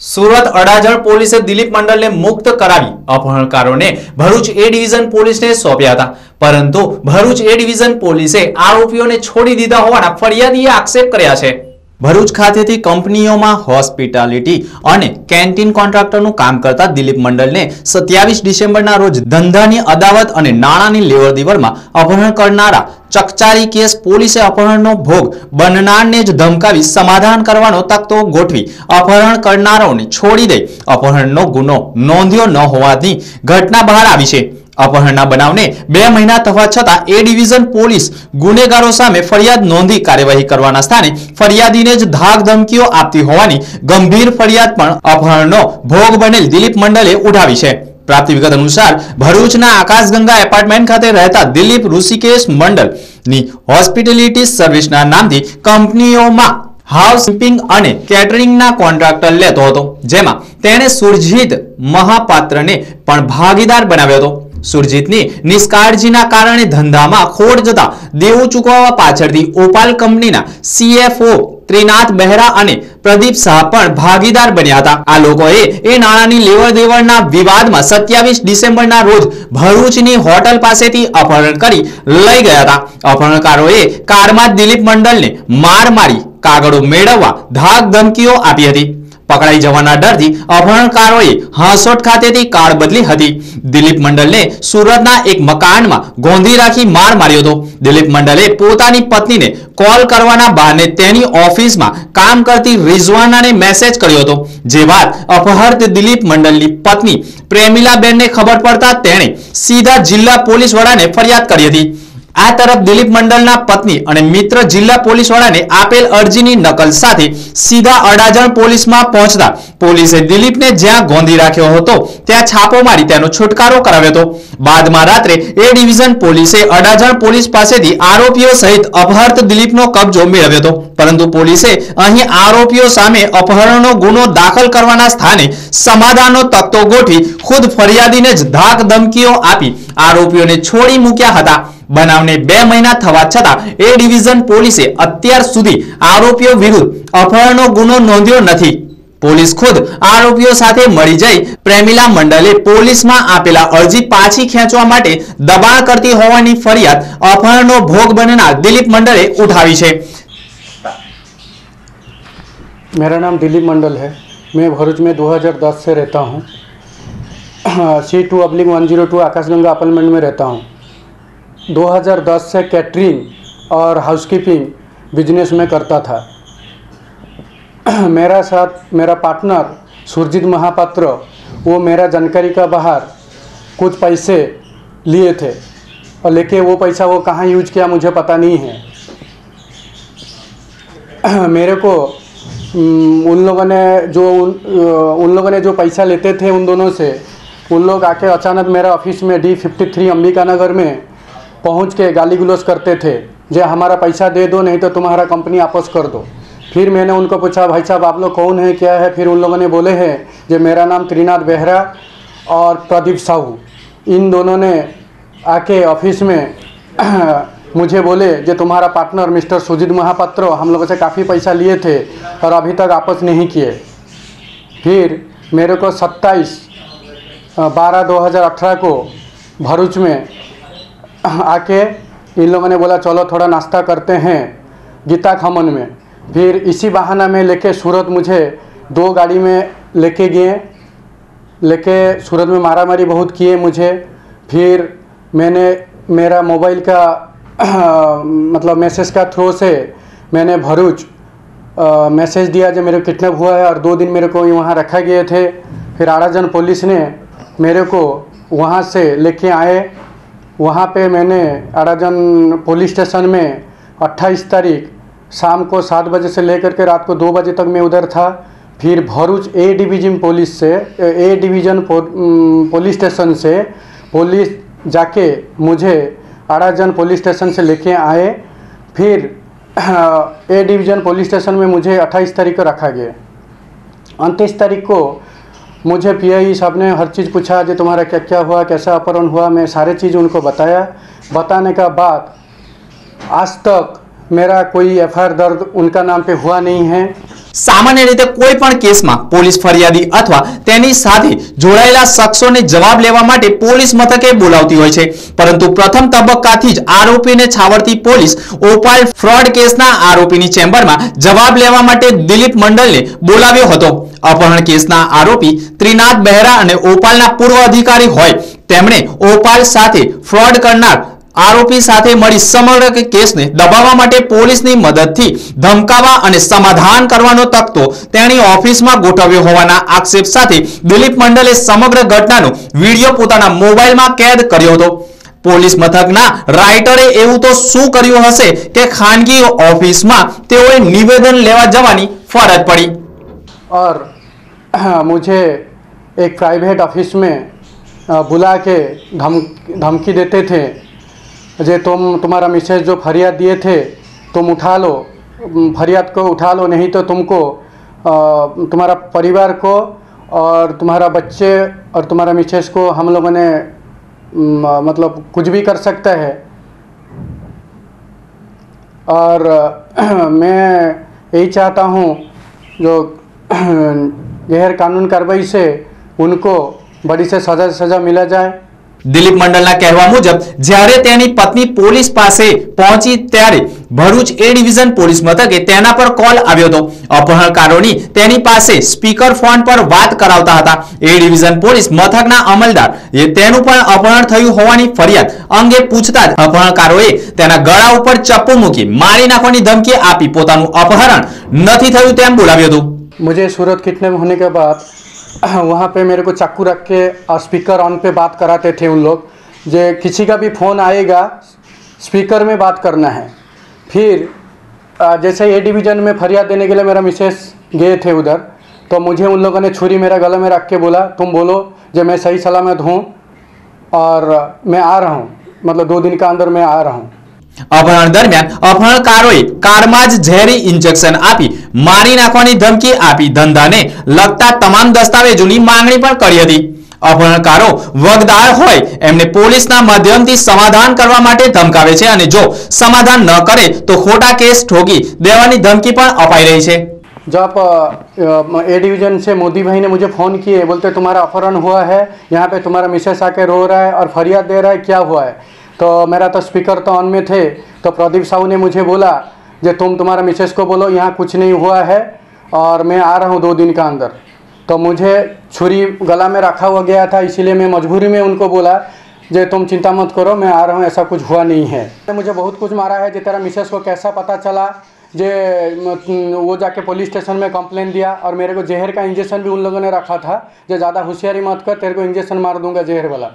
સુરત અડાજણ પોલીસે દિલીપ મંડલને મુક્ત કરાવી અપહરણકારોને ભરૂચ એ ડિવિઝન પોલીસને સોંપ્યા હતા. પરંતુ ભરૂચ એ ડિવિઝન પોલીસે આરોપીઓને છોડી દીધા હોવાના ફરિયાદીએ આક્ષેપ કર્યા છે. ભરૂચ ખાતેથી કંપનીઓમાં હોસ્પિટાલિટી અને કેન્ટીન કોન્ટ્રાક્ટરનું કામ કરતા દિલીપ મંડલને સત્યાવીસ ડિસેમ્બરના રોજ ધંધાની અદાવત અને નાણાંની લેવડ દેવડમાં અપહરણ કરનારા ચકચારી કેસ પોલીસે અપહરણનો ભોગ બનનારને જ ધમકાવી સમાધાન કરવાનો તકતો ગોઠવી અપહરણ કરનારાઓને છોડી દઈ અપહરણનો ગુનો નોંધ્યો ન હોવાની ઘટના બહાર આવી છે. અપહરણના બનાવને બે મહિના થવા છતાં એ ડિવિઝન પોલીસ ગુનેગારો સામે ફરિયાદ નોંધી કાર્યવાહી કરવાના સ્થાને ફરિયાદીને જ ધાક ધમકીઓ આપતી હોવાની ગંભીર ફરિયાદ પણ અપહરણનો ભોગ બનેલ દિલીપ મંડલે ઉઠાવી છે. પ્રાપ્ત વિગત અનુસાર ભરૂચના આકાશગંગા એપાર્ટમેન્ટ ખાતે રહેતા દિલીપ ઋષિકેશ મંડલની હોસ્પિટેલિટી સર્વિસના નામથી કંપનીઓમાં હાઉસકીપિંગ અને કેટરિંગના કોન્ટ્રાક્ટર લેતો હતો, જેમાં તેણે સુરજીત મહાપાત્રને પણ ભાગીદાર બનાવ્યો હતો. સુરજીતની નિષ્કાળજીના કારણે ધંધામાં ખોટ જતા દેવું ચૂકવવા પાછળથી ઓપાલ કંપનીના સીએફઓ ત્રિનાથ બહેરા અને પ્રદીપ શાહ પણ ભાગીદાર બન્યા હતા. આ લોકોએ એ નાણાંની લેવડ દેવડના વિવાદમાં સત્યાવીસ ડિસેમ્બરના રોજ ભરૂચની હોટલ પાસેથી અપહરણ કરી લઈ ગયા હતા. અપહરણકારોએ કારમાં દિલીપ મંડલને માર મારી કાગળો મેળવવા ધાક ધમકીઓ આપી હતી. પકડાઈ જવાના ડરથી અપહરણકારોએ હાંસોટ ખાતેથી કાર બદલી હતી. દિલીપ મંડલને સુરતના એક મકાનમાં ગોંધી રાખી માર માર્યો હતો. દિલીપ મંડલે પોતાની પત્નીને કોલ કરવાના બહાને તેની ઓફિસમાં કામ કરતી રિઝવાનાને મેસેજ કર્યો હતો. જે વાત અપહૃત દિલીપ મંડલની પત્ની પ્રેમિલાબેનને ખબર પડતા તેણે સીધા જિલ્લા પોલીસ વડાને ફરિયાદ કરી હતી. આ તરફ દિલીપ મંડલના પત્ની અને મિત્ર જિલ્લા પોલીસ વડાને આપેલ અરજીની નકલ સાથે સીધા અડાજણ પોલીસમાં પહોંચતા પોલીસે દિલીપને જ્યાં ગોંધી રાખ્યો હતો, ત્યાં છાપો મારી તેનો છુટકારો કરાવ્યો હતો. બાદમાં રાત્રે એ ડિવિઝન પોલીસે અડાજણ પોલીસ પાસેથી આરોપીઓ સહિત અપહર્ત દિલીપનો કબજો મેળવ્યો હતો. પરંતુ પોલીસે અહીં આરોપીઓ સામે અપહરણનો ગુનો દાખલ કરવાના સ્થાને સમાધાનનો તકતો ગોઠવી ખુદ ફરિયાદીને જ ધાક ધમકીઓ આપી આરોપીઓને છોડી મૂક્યા હતા. બનાવને બે મહિના થવા છતાં એ ડિવિઝન પોલીસે અત્યાર સુધી આરોપીઓ વિરુદ્ધ અપહરણનો ગુનો નોંધ્યો નથી પોલીસ ખુદ આરોપીઓ સાથે મળી જઈ પ્રેમિલા મંડલે પોલીસમાં આપેલા અરજી પાછી ખેંચવા માટે દબાણ કરતી હોવાની ફરિયાદ અપહરણનો ભોગ બનનાર દિલીપ મંડલે ઉઠાવી છે मेरा नाम दिलीप मंडल है मैं भरूच में 2010 से रहता हूँ C two oblique one zero two Akashganga apartment में रहता हूँ 2010 से कैटरिंग और हाउसकीपिंग बिज़नेस में करता था। मेरा साथ मेरा पार्टनर सुरजीत महापात्र वो मेरा जानकारी का बाहर कुछ पैसे लिए थे और लेके वो पैसा वो कहाँ यूज़ किया मुझे पता नहीं है। मेरे को उन लोगों ने जो उन, उन लोगों ने जो पैसा लेते थे उन दोनों से उन लोग आके अचानक मेरा ऑफ़िस में D fifty three Ambika Nagar में पहुँच के गाली गलौज करते थे, जे हमारा पैसा दे दो, नहीं तो तुम्हारा कंपनी वापस कर दो। फिर मैंने उनको पूछा, भाई साहब, आप लोग कौन है, क्या है? फिर उन लोगों ने बोले हैं, जे मेरा नाम त्रिनाथ बेहरा और प्रदीप साहू। इन दोनों ने आके ऑफ़िस में मुझे बोले, जो तुम्हारा पार्टनर मिस्टर सुजीत महापात्र, हम लोगों से काफ़ी पैसा लिए थे और अभी तक वापस नहीं किए। फिर मेरे को सत्ताईस बारह दो हज़ार अठारह को भरूच में आके इन लोगों ने बोला चलो थोड़ा नाश्ता करते हैं गीता खमन में। फिर इसी बहाना में लेके सूरत मुझे दो गाड़ी में लेके गए लेके सूरत में मारा मारी बहुत किए मुझे। फिर मैंने मेरा मोबाइल का आ, मतलब मैसेज का थ्रू से मैंने भरूच मैसेज दिया जो मेरे किडनैप हुआ है और दो दिन मेरे को वहाँ रखा गए थे। फिर आराजन पुलिस ने मेरे को वहाँ से लेके आए। वहाँ पे मैंने आराजन पुलिस स्टेशन में 28 तारीख शाम को सात बजे से लेकर के रात को दो बजे तक मैं उधर था। फिर भरूच ए डिवीज़न पुलिस से, ए डिवीज़न पुलिस स्टेशन से पुलिस जाके मुझे आड़ाजन पुलिस स्टेशन से लेके आए। फिर ए डिवीज़न पुलिस स्टेशन में मुझे 28 तारीख को रखा गया। उनतीस तारीख को मुझे पीआई साहब ने हर चीज़ पूछा जो तुम्हारा क्या क्या हुआ, कैसा अपहरण हुआ, मैं सारे चीज़ उनको बताया। बताने का बाद आज तक मेरा कोई एफआईआर दर्द उनका नाम पे हुआ नहीं है। સામાન્ય રીતે કોઈ પણ કેસમાં પોલીસ ફરિયાદી અથવા તેની સાથે જોડાયેલા શખ્સોને જવાબ લેવા માટે પોલીસ મથકે બોલાવતી હોય છે. પરંતુ પ્રથમ તબક્કાથી જ આરોપીને છાવરતી પોલીસ ઓપાલ ફ્રોડ કેસના આરોપીની ચેમ્બરમાં જવાબ લેવા માટે દિલીપ મંડલને બોલાવ્યો હતો. અપહરણ કેસના આરોપી ત્રિનાથ બહેરા અને ઓપાલના પૂર્વ અધિકારી હોય તેમણે ઓપાલ સાથે ફ્રોડ કરનાર આરોપી સાથે મળી સમગ્ર કેસને દબાવવા માટે પોલીસની મદદથી ધમકાવવા અને સમાધાન કરવાનો તકતો તેની ઓફિસમાં ગોઠવ્યો હોવાના આક્ષેપ સાથે દિલીપ મંડલે સમગ્ર ઘટનાનો વિડીયો પોતાના મોબાઈલમાં કેદ કર્યો હતો પોલીસ મથકના રાઇટરે એવું તો શું કર્યું હશે કે ખાનગી ઓફિસમાં તેઓએ નિવેદન લેવા જવાની ફરજ પડી और मुझे एक प्राइवेट ऑफिस में अ, बुला के धम धमकी देते थे जे तुम, तुम्हारा मिसेज जो फरियाद दिए थे, तुम उठा लो। फरियाद को उठा लो, नहीं तो तुमको तुम्हारा परिवार को और तुम्हारा बच्चे और तुम्हारा मिसेज को हम लोगों ने मतलब कुछ भी कर सकता है। और, मैं यही चाहता हूँ, जो, गैर कानून कार्रवाई से उनको बड़ी से सज़ा सज़ा मिला जाए। दिलीप मंडल कहवा मुजब जयनी पत्नी पोलिस पहुँची तरह भरूच ए डिविजन पोलिस मथके कॉल आयो अपहरणकारों स्पीकर फ़ोन पर बात करता ए डिविजन पोलिस मथक अमलदार अपहरण थरियाद अंगे पूछता अपहरणकारों गड़ा पर चप्पू मूकी मारी नाखो धमकी आपता अपहरण नहीं थूं बोलाव्यू मुझे सूरत किटने होने के बाद वहाँ पे मेरे को चाकू रख के और स्पीकर ऑन पे बात कराते थे उन लोग, जो किसी का भी फ़ोन आएगा स्पीकर में बात करना है। फिर जैसे ए डिवीज़न में फरियाद देने के लिए मेरा मिसेस गए थे उधर तो मुझे उन लोगों ने छुरी मेरा गले में रख के बोला, तुम बोलो, जो मैं सही सलामत हूँ और मैं आ रहा हूँ मतलब दो दिन का अंदर मैं आ रहा हूँ। અપહરણ દરમિયાન અપહરણકારોએ કારમાં જ ઝેરી ઇન્જેક્શન આપી મારી નાખવાની ધમકી આપી ધંધાને લગતા તમામ દસ્તાવેજોની માંગણી પણ કરી હતી અપહરણકારો વગદાર હોય એમને પોલીસના માધ્યમથી સમાધાન કરવા માટે ધમકાવે છે અને જો સમાધાન ન કરે તો ખોટા કેસ ઠોકી દેવાની ધમકી પણ અપાઈ રહી છે जब अ, ए डिवीज़न से मोदी भाई ने मुझे फ़ोन किए बोलते तुम्हारा अपहरण हुआ है यहाँ पे तुम्हारा मिसेस आके रो रहा है और फरियाद दे रहा है क्या हुआ है तो मेरा तो स्पीकर तो ऑन में थे तो प्रदीप साहू ने मुझे बोला जो तुम तुम्हारा मिसेस को बोलो, यहाँ कुछ नहीं हुआ है और मैं आ रहा हूँ दो दिन का अंदर। तो मुझे छुरी गला में रखा हुआ गया था, इसीलिए मैं मजबूरी में उनको बोला जे तुम चिंता मत करो, मैं आ रहा हूँ, ऐसा कुछ हुआ नहीं है। मुझे बहुत कुछ मारा है जे तेरा मिसेस को कैसा पता चला, जे वो जाके पुलिस स्टेशन में कंप्लेन दिया और मेरे को जहर का इंजेक्शन भी उन लोगों ने रखा था, जो ज़्यादा होशियारी मत कर, तेरे को इंजेक्शन मार दूँगा जहर वाला।